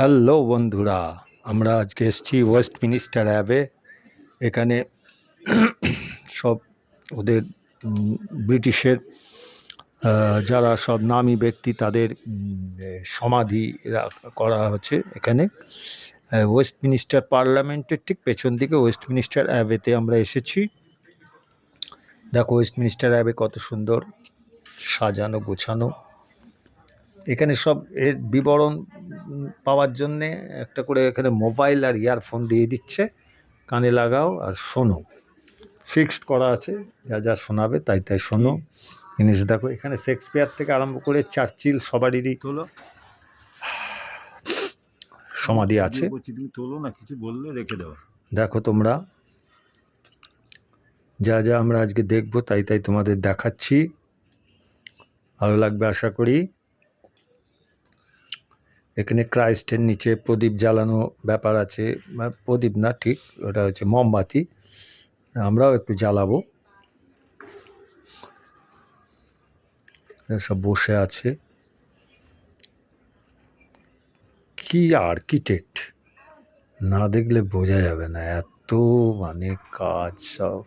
Hello বন্ধুরা, আমরা আজকে এসেছি ওয়েস্ট মিনিস্টার অ্যাবে এখানে সব ওদের ব্রিটিশের যারা সব নামী ব্যক্তি তাদের সমাধি করা হচ্ছে এখানে। ওয়েস্ট মিনিস্টার পার্লামেন্টের ঠিক পেছন দিকে ওয়েস্ট মিনিস্টার অ্যাবেতে আমরা এসেছি। দেখো ওয়েস্ট মিনিস্টার অ্যাবে কত সুন্দর সাজানো, গোছানো। এখানে সব এর বিবরণ পাওয়ার জন্যে একটা করে এখানে মোবাইল আর ইয়ারফোন দিয়ে দিচ্ছে। কানে লাগাও আর শোনো। ফিক্সড করা আছে যা যা শোনাবে তাই তাই শোনো। জিনিস দেখো এখানে শেক্সপিয়ার থেকে আরম্ভ করে চার্চিল সবারই তোলো। সমাধি আছে। তোলো না কিছু বললে রেখে দেবো দেখো তোমরা। যা যা আমরা আজকে দেখব তাই তাই তোমাদের দেখাচ্ছি। ভালো লাগবে আশা করি। এখানে ক্রাইস্টের নিচে প্রদীপ জ্বালানো ব্যাপার আছে প্রদীপ না, ঠিক, ওটা হচ্ছে মোমবাতি। আমরাও একটু জ্বালাবো। সব বসে আছে। কি আর্কিটেক্ট? না দেখলে বোঝা যাবে না, এত মানে কাজ সব।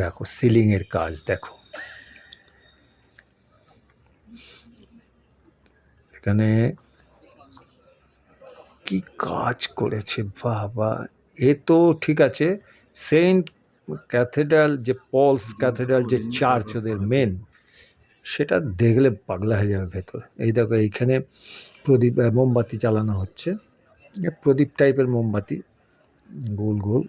দেখো সিলিং এর কাজ, দেখো। এখানে কি কাজ করেছে? বাহ বাহ এ তো ঠিক আছে। সেন্ট ক্যাথেড্রাল যে পলস ক্যাথেড্রাল যে চার্চ ওদের মেন সেটা দেখলে পাগলা হয়ে যাবে ভেতরে। এই দেখো, এইখানে প্রদীপ মোমবাতি চালানো হচ্ছে। প্রদীপ টাইপের মোমবাতি, গোল গোল।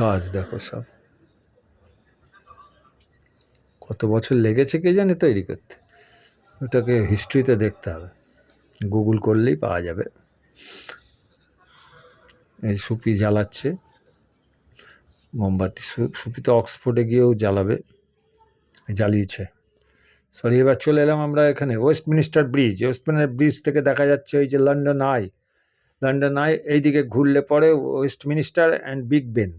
কাজ দেখো সব। কত বছর লেগেছে কে জানে তৈরি করতে। ওটাকে হিস্ট্রিতে দেখতে হবে। গুগল করলেই পাওয়া যাবে। এই সুপি জ্বালাচ্ছে। মোমবাতি সুপি তো অক্সফোর্ডে গিয়েও জ্বালাবে। জ্বালিয়েছে। সরি এবার চলে এলাম আমরা এখানে Westminster bridge Westminster bridge থেকে দেখা যাচ্ছে ওই যে লন্ডন আই লন্ডন আই এইদিকে ঘুরলে পরে Westminster and Big Ben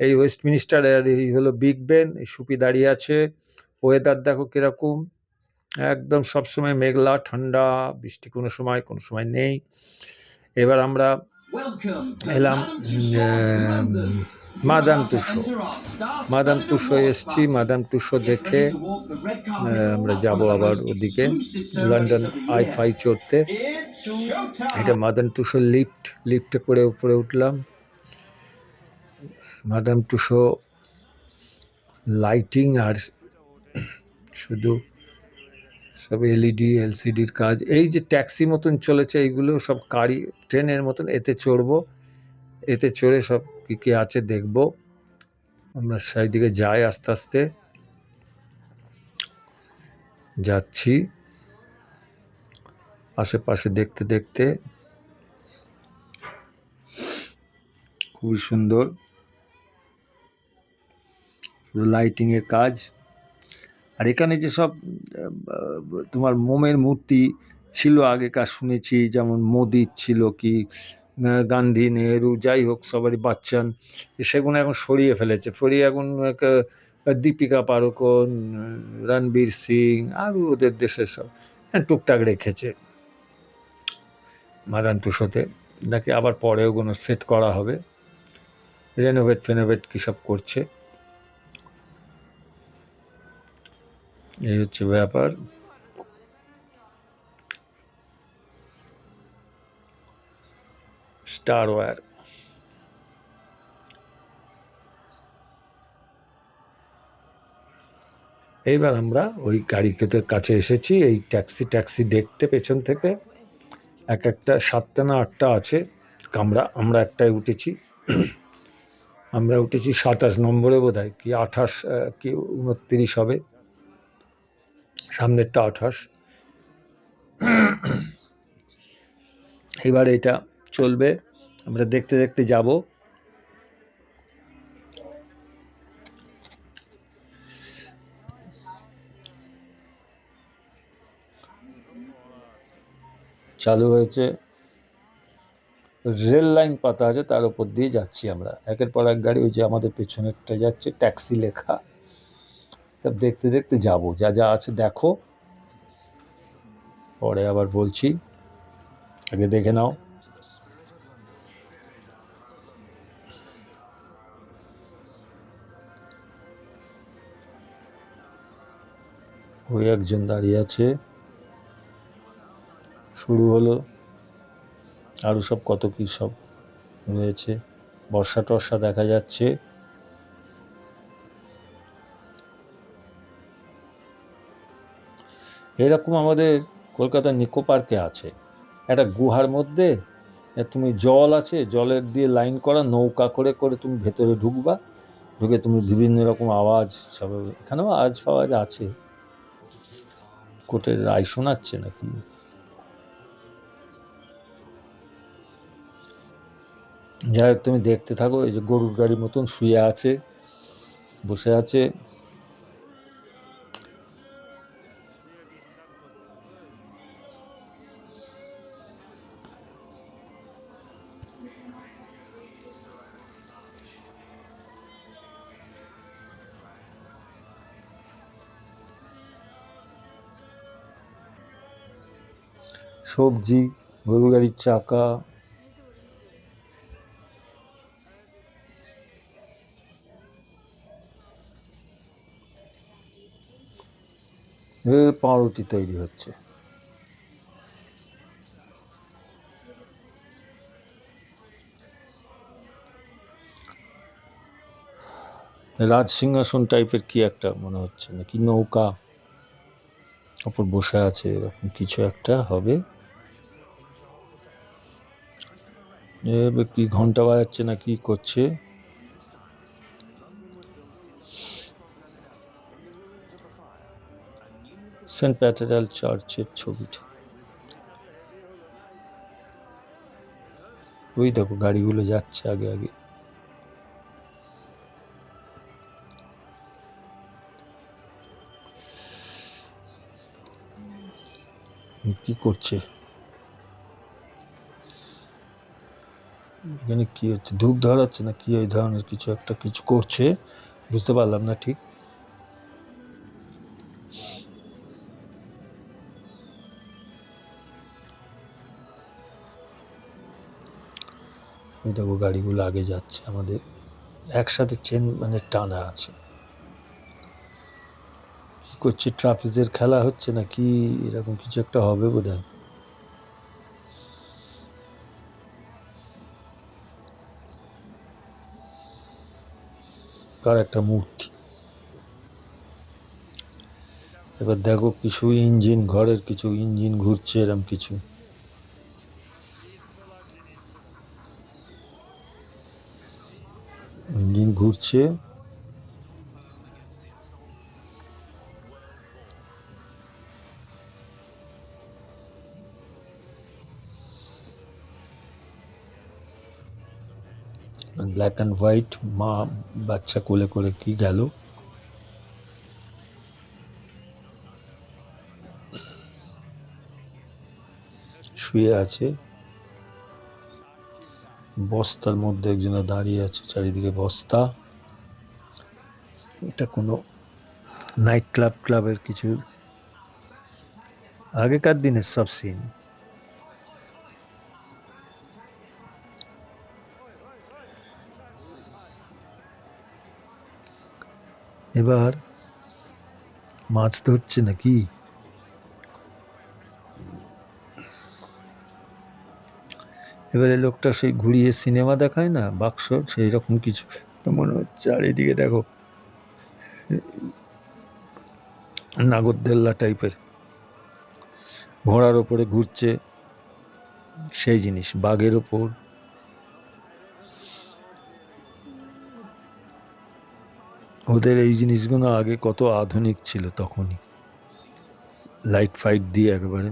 এই ওয়েস্ট মিনিস্টার এই হলো বিগ বেন এই সুপি দাঁড়িয়ে আছে। ওয়েদার দেখো কীরকম? একদম সবসময় মেঘলা ঠান্ডা বৃষ্টি কোনো সময় কোনো সময় নেই। এবার আমরা এলাম মাদাম টুসো মাদাম টুসো এসছি মাদাম তুষো দেখে আমরা যাব আবার ওদিকে লন্ডন আই ফাই চড়তে। এটা মাদাম টুসো লিফট লিফটে করে উপরে উঠলাম। মাদাম তুষো লাইটিং আর শুধু সব এলইডি এলসিডির কাজ। এই যে ট্যাক্সি মতন চলেছে, এইগুলো সব গাড়ি, ট্রেনের মতন এতে চড়বো। এতে চড়ে সব কী কী আছে দেখব। আমরা সেই দিকে যাই আস্তে আস্তে। যাচ্ছি। আশেপাশে দেখতে দেখতে খুবই সুন্দর। লাইটিংয়ের কাজ। আর এখানে যে সব তোমার মোমের মূর্তি ছিল, আগেকার শুনেছি, যেমন মোদির ছিল কি গান্ধী নেহেরু, যাই হোক, সবারই বাচ্চান সেগুলো এখন সরিয়ে ফেলেছে। সরিয়ে এখন দীপিকা পাড়ুকোন রণবীর সিং, আরও ওদের দেশের সব টুকটাক রেখেছে মাদান টুসোতে নাকি আবার পরেও কোনো সেট করা হবে। রেনোভেট ফেনোভেট কী সব করছে? এই হচ্ছে ব্যাপার। স্টার ওয়্যার এইবার আমরা ওই গাড়িতে কাছে এসেছি, এই ট্যাক্সি ট্যাক্সি দেখতে পেছন থেকে। এক একটা সাতটা না আটটা আছে, কামরা, আমরা একটাই উঠেছি। আমরা উঠেছি সাতাশ নম্বরে বোধ হয় কি আঠাশ কি উনত্রিশ হবে। সামনেরটা আঠাশ। এবার এটা চলবে। আমরা দেখতে দেখতে যাব। চালু হয়েছে। রেল লাইন পাতা আছে, তার উপর দিয়ে যাচ্ছি আমরা। একের পর এক গাড়ি ওই যে আমাদের পেছনেরটা যাচ্ছে, ট্যাক্সি লেখা। সব দেখতে দেখতে যাব। যা যা আছে দেখো। পরে আবার বলছি। আগে দেখে নাও। ওই একজন দাঁড়িয়ে আছে। শুরু হলো। আরও সব কত কী সব রয়েছে বর্ষা টর্ষা দেখা যাচ্ছে। এরকম আমাদের কলকাতার নিকো পার্কে আছে। একটা গুহার মধ্যে তুমি জল আছে, জলের দিয়ে লাইন করা, নৌকা করে করে তুমি ভেতরে ঢুকবা। ঢুকে তুমি বিভিন্ন রকম আওয়াজ, সব এখানেও আওয়াজ ফাওয়াজ আছে। কোর্টের রায় শোনাচ্ছে নাকি? যাই হোক, তুমি দেখতে থাকো, এই যে গরুর গাড়ির মতন শুয়ে আছে, বসে আছে। সবজি, গরুর গাড়ির চাকা। পাউরুটি তৈরি হচ্ছে। রাজ সিংহাসন টাইপের কি একটা মনে হচ্ছে? নাকি নৌকা? ওপর বসে আছে, এরকম কিছু একটা হবে? এবার কি ঘণ্টা বাজাচ্ছে না কি করছে? সেন্ট প্যাটেরাল চার্চের ছবিটা। ওই দেখো গাড়িগুলো যাচ্ছে আগে আগে। কি করছে? এখানে কি হচ্ছে? ধূপ ধরাচ্ছে না কি ওই ধরনের কিছু একটা কিছু করছে? বুঝতে পারলাম না ঠিক? ওই দেখো গাড়িগুলো আগে যাচ্ছে, আমাদের একসাথে চেন মানে টানা আছে। কি করছে? ট্রাফিকের খেলা হচ্ছে না কি? এরকম কিছু একটা হবে বোধ হয় কার একটা মূর্তি। এবার দেখো কিছু ইঞ্জিন, ঘরের কিছু ইঞ্জিন ঘুরছে এরম কিছু। ইঞ্জিন ঘুরছে। ব্ল্যাক অ্যান্ড হোয়াইট মা বাচ্চা কোলে করে কি গেল? শুয়ে আছে। বস্তার মধ্যে একজন দাঁড়িয়ে আছে, চারিদিকে বস্তা। এটা কোনো নাইট ক্লাব, ক্লাবের কিছু আগেকার দিনের সব সিন এবার মাছ ধরছে নাকি? এবারে লোকটা সেই ঘুরিয়ে সিনেমা দেখায় না, বাক্স, সেই রকম কিছু। মনে হচ্ছে আর এদিকে দেখো, নাগরদোল্লা টাইপের। ঘোড়ার ওপরে ঘুরছে সেই জিনিস, বাঘের ওপর ওদের এই জিনিসগুলো আগে কত আধুনিক ছিল তখনই। লাইট ফাইট দিয়ে একেবারে।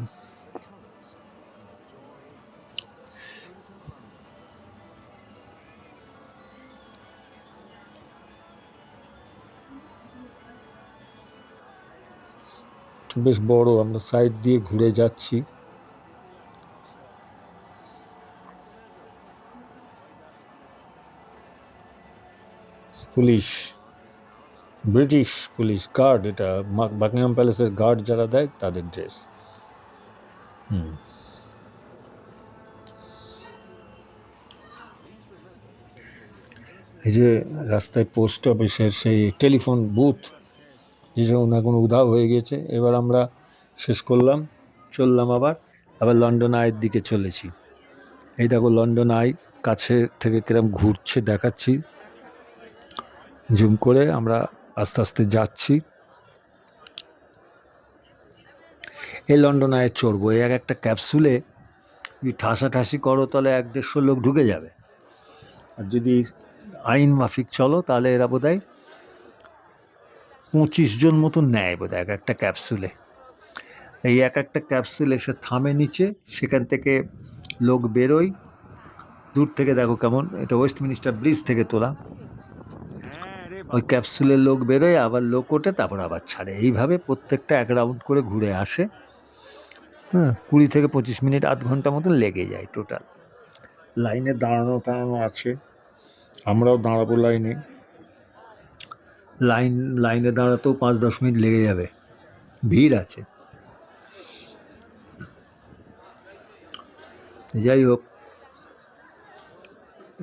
বেশ বড়, আমরা সাইড দিয়ে ঘুরে যাচ্ছি। পুলিশ। ব্রিটিশ পুলিশ গার্ড, এটা বাকিংহাম প্যালেসের গার্ড যারা দেয়, তাদের ড্রেস। হুম। এই যে রাস্তায় পোস্ট অফিসের সেই টেলিফোন বুথ যেসব কোনো উধাও হয়ে গেছে। এবার আমরা শেষ করলাম, চললাম আবার আবার লন্ডন আয়ের দিকে চলেছি। এই দেখো লন্ডন আই কাছে থেকে কিরম ঘুরছে, দেখাচ্ছি। জুম করে আমরা আস্তে আস্তে যাচ্ছি। এই লন্ডন আয়ে চড়বো এই এক একটা ক্যাপসুলে যদি ঠাসাঠাসি করো তাহলে এক দেড়শো লোক ঢুকে যাবে। আর যদি আইন মাফিক চলো তাহলে এরা বোধ হয় পঁচিশ জন মতন নেয় বোধ এক একটা ক্যাপসুলে। এই এক একটা ক্যাপসুল এসে থামে নিচে, সেখান থেকে লোক বেরোয়। দূর থেকে দেখো কেমন, এটা ওয়েস্টমিনিস্টার ব্রিজ থেকে তোলা। ওই ক্যাপসুলের লোক বেরোয় আবার লোক ওঠে তারপর আবার ছাড়ে। এইভাবে প্রত্যেকটা এক রাউন্ড করে ঘুরে আসে। হ্যাঁ কুড়ি থেকে পঁচিশ মিনিট আধ ঘণ্টা মতন লেগে যায় টোটাল লাইনে দাঁড়ানো টাড়ানো আছে। আমরাও দাঁড়াবো লাইনে। লাইন লাইনে দাঁড়াতেও পাঁচ দশ মিনিট লেগে যাবে। ভিড় আছে। যাই হোক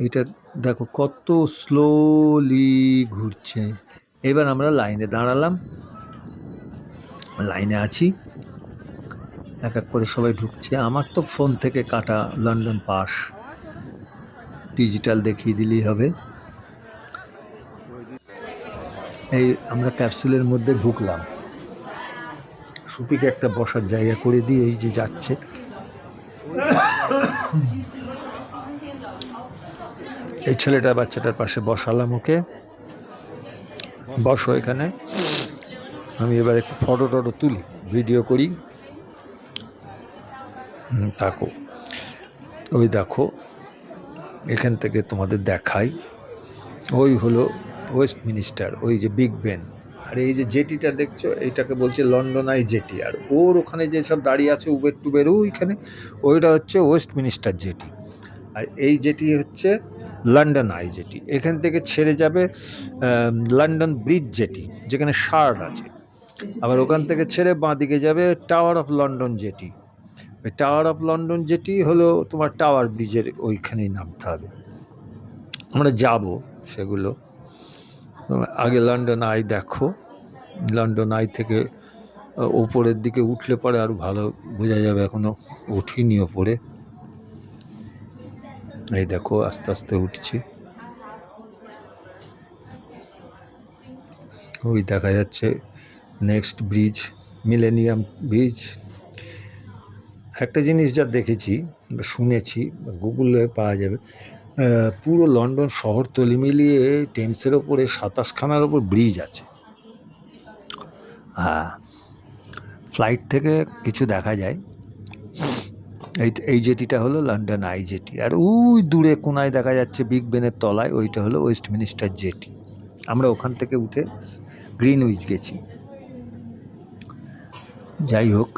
এটা দেখো, কত স্লোলি ঘুরছে। এবার আমরা লাইনে দাঁড়ালাম। লাইনে আছি। এক এক করে সবাই ঢুকছে। আমার তো ফোন থেকে কাটা লন্ডন পাস ডিজিটাল দেখিয়ে দিলেই হবে। এই আমরা ক্যাপসুলের মধ্যে ঢুকলাম। সুপিকে একটা বসার জায়গা করে দিয়ে এই যে যাচ্ছে। এই ছেলেটা বাচ্চাটার পাশে বসালাম ওকে। বসো এখানে। আমি এবার একটু ফটো টটো তুলি, ভিডিও করি। তাকো। ওই দেখো, এখান থেকে তোমাদের দেখাই। ওই হলো ওয়েস্ট মিনিস্টার, ওই যে বিগ বেন। আর এই যে জেটিটা দেখছ, এইটাকে বলছে লন্ডন আই জেটি। আর ওর ওখানে যেসব দাঁড়িয়ে আছে উবের টুবের, ওইখানে ওইটা হচ্ছে ওয়েস্ট মিনিস্টার জেটি। আর এই জেটি হচ্ছে লন্ডন আই জেটি এখান থেকে ছেড়ে যাবে লন্ডন ব্রিজ জেটি যেখানে শার্ট আছে। আবার ওখান থেকে ছেড়ে বাঁদিকে যাবে টাওয়ার অফ লন্ডন জেটি ওই টাওয়ার অফ লন্ডন জেটি হলো তোমার টাওয়ার ব্রিজের ওইখানেই নামতে হবে। আমরা যাব সেগুলো। আগে লন্ডন আই দেখো। লন্ডন আই থেকে ওপরের দিকে উঠলে পরে আরও ভালো বোঝা যাবে। এখনও উঠিনি ওপরে। এই দেখো, আস্তে আস্তে উঠছি। ওই দেখা যাচ্ছে নেক্সট ব্রিজ মিলেনিয়াম ব্রিজ একটা জিনিস যা দেখেছি শুনেছি গুগলে পাওয়া যাবে পুরো লন্ডন শহর তলি মিলিয়ে টেমসের ওপরে সাতাশখানার ওপর ব্রিজ আছে। হ্যাঁ ফ্লাইট থেকে কিছু দেখা যায়। এই এই জেটিটা হলো লন্ডন আই জেটি আর ওই দূরে কোনায় দেখা যাচ্ছে বিগ বেনের তলায়, ওইটা হলো ওয়েস্টমিনিস্টার জেটি আমরা ওখান থেকে উঠে গ্রিন উইচ গেছি। যাই হোক,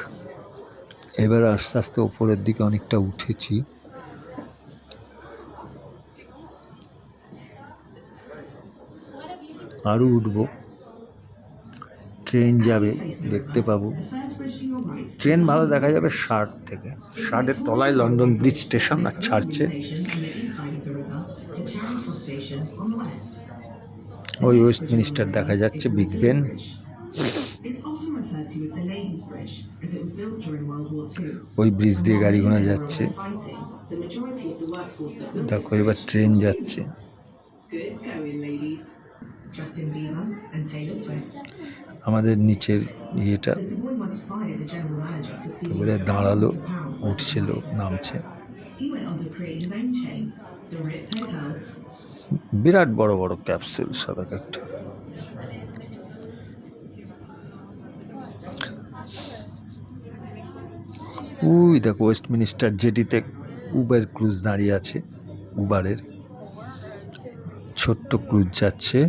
এবার আস্তে আস্তে ওপরের দিকে অনেকটা উঠেছি। আরও উঠবো। ট্রেন যাবে দেখতে পাব। ট্রেন ভালো দেখা যাবে শার্ট থেকে। শার্টের তলায় লন্ডন ব্রিজ স্টেশন আর ছাড়ছে। ওই ওয়েস্ট মিনিস্টার দেখা যাচ্ছে বিগ বেন। ওই ব্রিজ দিয়ে গাড়ি ঘোড়া যাচ্ছে। দেখো এবার ট্রেন যাচ্ছে। আমাদের নিচের ইয়েটা। বলে দাঁড়াল উঠছে লোক নামছে। বিরাট বড় বড় ক্যাপসুল সব একটা। উই, দেখো ওয়েস্ট মিনিস্টার জেটিতে উবার ক্রুজ দাঁড়িয়ে আছে, উবারের। ছোট্ট ক্রুজ যাচ্ছে।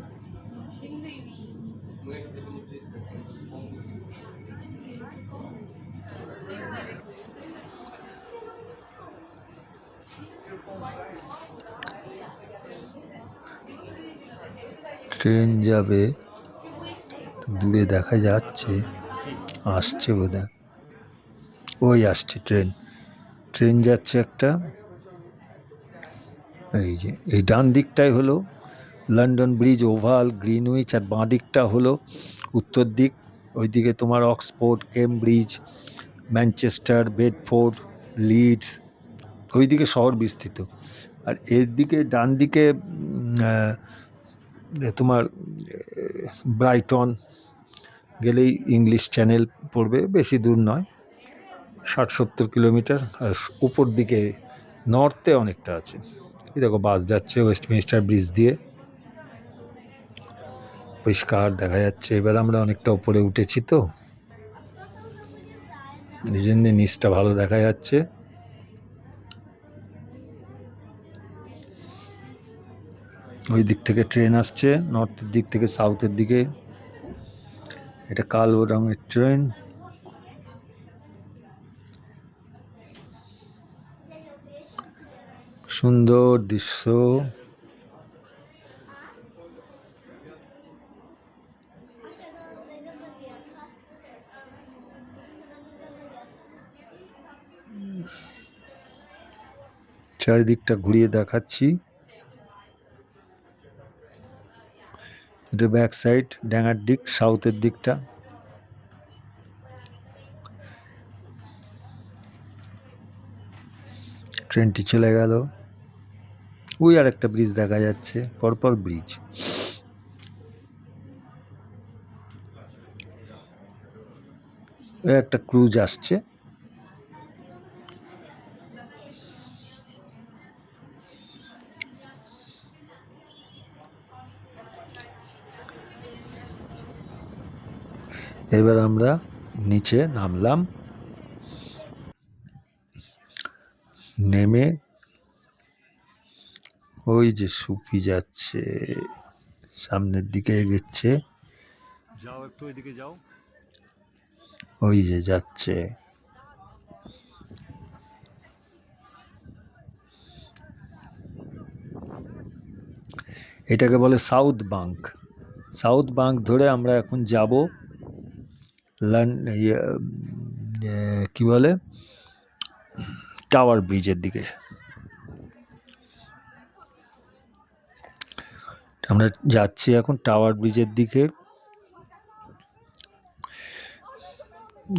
ট্রেন যাবে, দূরে দেখা যাচ্ছে, আসছে বোধ ওই আসছে ট্রেন। ট্রেন যাচ্ছে একটা, এই যে, এই ডান দিকটাই হলো লন্ডন ব্রিজ, ওভাল, গ্রিনউইচ, আর বাঁ দিকটা হলো উত্তর দিক। ওইদিকে তোমার Oxford, Cambridge, Manchester, Bedford, Leeds, ওইদিকে শহর বিস্তৃত। আর এর দিকে ডান দিকে তোমার ব্রাইটন গেলেই ইংলিশ চ্যানেল পড়বে, বেশি দূর নয় ষাট সত্তর কিলোমিটার, আর উপর দিকে নর্থে অনেকটা আছে। এই দেখো, বাস যাচ্ছে ওয়েস্টমিনিস্টার ব্রিজ দিয়ে। পরিষ্কার দেখা যাচ্ছে। এবার আমরা অনেকটা উপরে উঠেছি তো। এই জন্য নিচটা ভালো দেখা যাচ্ছে। ওই দিক থেকে ট্রেন আসছে নর্থের দিক থেকে সাউথের দিকে। এটা কালো রঙের ট্রেন। সুন্দর দৃশ্য। চারিদিকটা ঘুরিয়ে দেখাচ্ছি। এটা ব্যাক সাইড ড্যাঙার দিক সাউথের দিকটা। ট্রেনটি চলে গেল। ওই আর একটা ব্রিজ দেখা যাচ্ছে পরপর ব্রিজ একটা ক্রুজ আসছে। এবার আমরা নিচে নামলাম। নেমে ওই যে সুপি যাচ্ছে সামনের দিকে এগোচ্ছে। যাও একটু ওইদিকে যাও। ওই যে যাচ্ছে। এটাকে বলে সাউথ বাঙ্ক। সাউথ বাঙ্ক ধরে আমরা এখন যাব। কি বলে? টাওয়ার ব্রিজের দিকে। আমরা যাচ্ছি এখন টাওয়ার ব্রিজের দিকে।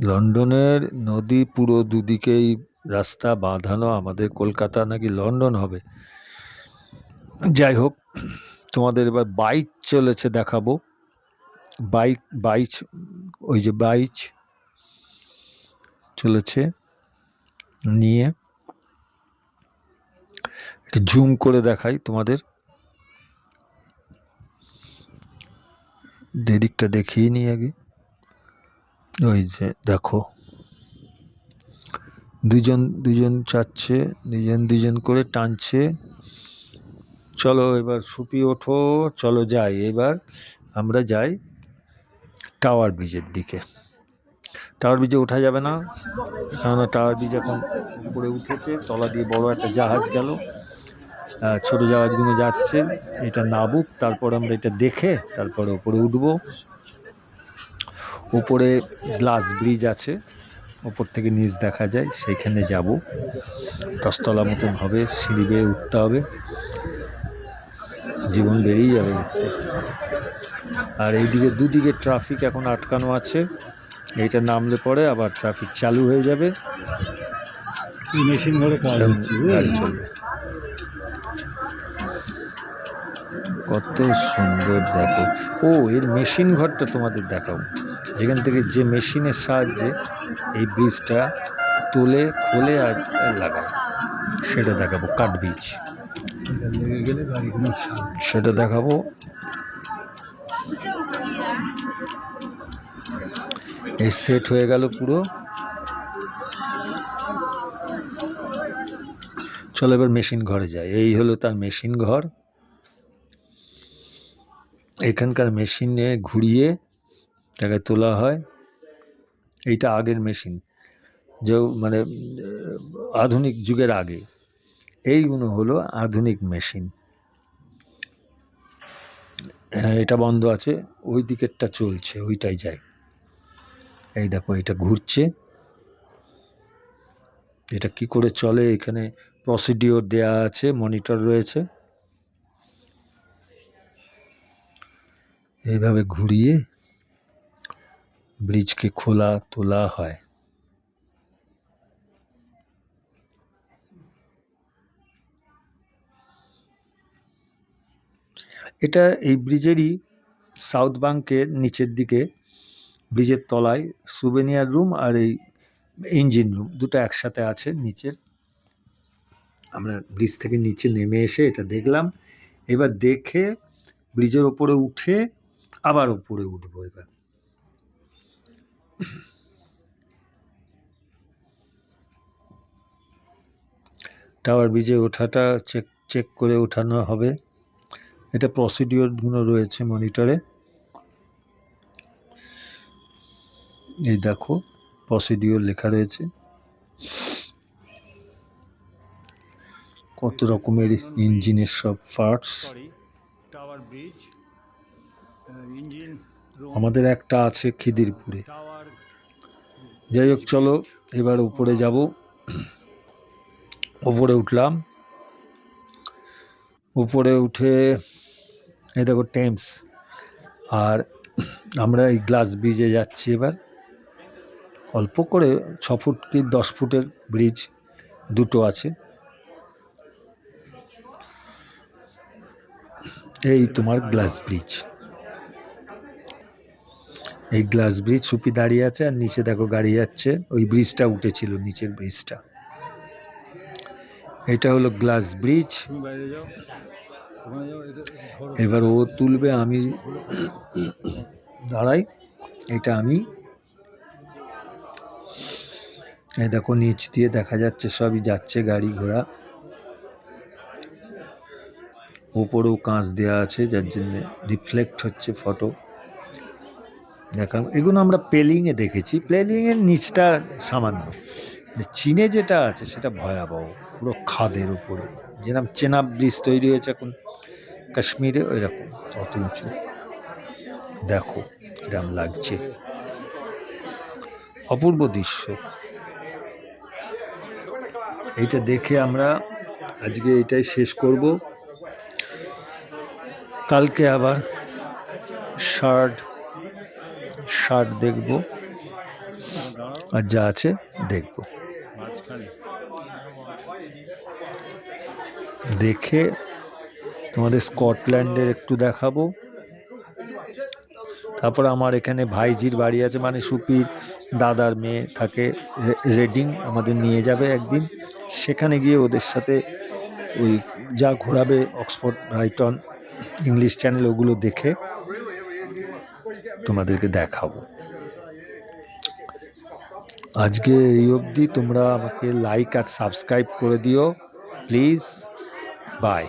লন্ডনের নদী পুরো দুদিকেই রাস্তা বাঁধানো। আমাদের কলকাতা নাকি লন্ডন হবে। যাই হোক, তোমাদের এবার বাইক চলেছে দেখাবো। বাইক, বাইচ, ওই যে বাইচ চলেছে নিয়ে। একটু জুম করে দেখাই তোমাদের। যেদিকটা দেখিয়ে নিই আগে। ওই যে দেখো। দুজন দুজন চাচ্ছে, দুজন দুজন করে টানছে। চলো এবার সুপি ওঠো, চলো যাই। এবার আমরা যাই টাওয়ার ব্রিজের দিকে। টাওয়ার ব্রিজে ওঠা যাবে না, কেননা টাওয়ার ব্রিজ এখন উপরে উঠেছে, তলা দিয়ে বড় একটা জাহাজ গেল। ছোট জাহাজগুলো যাচ্ছে, এটা নাবুক, তারপর আমরা এটা দেখে তারপরে উপরে উঠবো। উপরে গ্লাস ব্রিজ আছে ওপর থেকে নিচ দেখা যায়, সেইখানে যাব। দশতলা মতন হবে, সিঁড়ি বেয়ে উঠতে হবে। জীবন বেরিয়ে যাবে উঠতে। আর এইদিকে দুদিকে ট্রাফিক এখন আটকানো আছে। এইটা নামলে পরে আবার ট্রাফিক চালু হয়ে যাবে। মেশিন গাড়ি চলবে। কত সুন্দর দেখো। ও এর মেশিন ঘরটা তোমাদের দেখাবো যেখান থেকে যে মেশিনের সাহায্যে এই ব্রিজটা তুলে খোলে আর লাগায়। সেটা দেখাবো কাঠ বীজ সেটা দেখাবো। এই সেট হয়ে গেল পুরো। চলো এবার মেশিন ঘরে যাই। এই হলো তার মেশিন ঘর। এখানকার মেশিনে ঘুরিয়ে তাকে তোলা হয়। এইটা আগের মেশিন যে মানে আধুনিক যুগের আগে। এইগুলো হলো আধুনিক মেশিন হ্যাঁ এটা বন্ধ আছে। ওই দিকেরটা চলছে, ওইটাই যায়। এই দেখো এটা ঘুরছে। এটা কি করে চলে? এখানে প্রসিডিওর দেয়া আছে মনিটর রয়েছে। এইভাবে ঘুরিয়ে ব্রিজকে খোলা তোলা হয়। এটা এই ব্রিজেরই সাউথ বাঙ্কের নিচের দিকে ব্রিজের তলায় সুবেনিয়ার রুম আর এই ইঞ্জিন রুম দুটো একসাথে আছে নিচের। আমরা ব্রিজ থেকে নিচে নেমে এসে এটা দেখলাম। এবার দেখে ব্রিজের ওপরে উঠে আবার উপরে উঠবো এবার। টাওয়ার ব্রিজে ওঠাটা চেক চেক করে ওঠানো হবে। এটা প্রসিডিওরগুলো রয়েছে মনিটরে এই দেখো প্রসিডিওর লেখা রয়েছে। কত রকমের ইঞ্জিনের সব পার্টস টাওয়ার ব্রিজ আমাদের একটা আছে খিদিরপুরে। যাই হোক চলো এবার উপরে যাব। উপরে উঠলাম। উপরে উঠে এই দেখো টেমস আর আমরা এই গ্লাস ব্রিজে যাচ্ছি এবার। অল্প করে ছ ফুট কি দশ ফুটের ব্রিজ দুটো আছে। এই তোমার গ্লাস ব্রিজ। এই গ্লাস ব্রিজ সুপি দাঁড়িয়ে আছে আর নিচে দেখো গাড়ি যাচ্ছে। ওই ব্রিজটা উঠেছিল, নিচের ব্রিজটা। এটা হলো গ্লাস ব্রিজ। এবার ও তুলবে, আমি দাঁড়াই, এটা আমি এই দেখো, নিচ দিয়ে দেখা যাচ্ছে সবই যাচ্ছে গাড়ি ঘোড়া। ওপরেও কাঁচ দেওয়া আছে, যার জন্য রিফ্লেক্ট হচ্ছে ফটো দেখা, এগুলো আমরা প্লেলিংয়ে দেখেছি। প্লেলিংয়ের নিচটা সামান্য। চীনে যেটা আছে সেটা ভয়াবহ, পুরো খাদের উপরে। যেরকম চেনাব ব্রিজ তৈরি হয়েছে এখন কাশ্মীরে ওই রকম অত উঁচু। দেখো, কিরম লাগছে। অপূর্ব দৃশ্য। এইটা দেখে আমরা আজকে এটাই শেষ করব। কালকে আবার শার্ট শার্ট দেখব। আর যা আছে দেখব। দেখে তোমাদের স্কটল্যান্ডের একটু দেখাবো। তারপর আমার এখানে ভাইজির বাড়ি আছে মানে সুপির দাদার মেয়ে থাকে রেডিং আমাদের নিয়ে যাবে একদিন। সেখানে গিয়ে ওদের সাথে ওই যা ঘোরাবে অক্সফোর্ড, ব্রাইটন, ইংলিশ চ্যানেল, ওগুলো দেখে তোমাদেরকে দেখাবো। আজকে এই অবধি তোমরা আমাকে লাইক আর সাবস্ক্রাইব করে দিও। Please by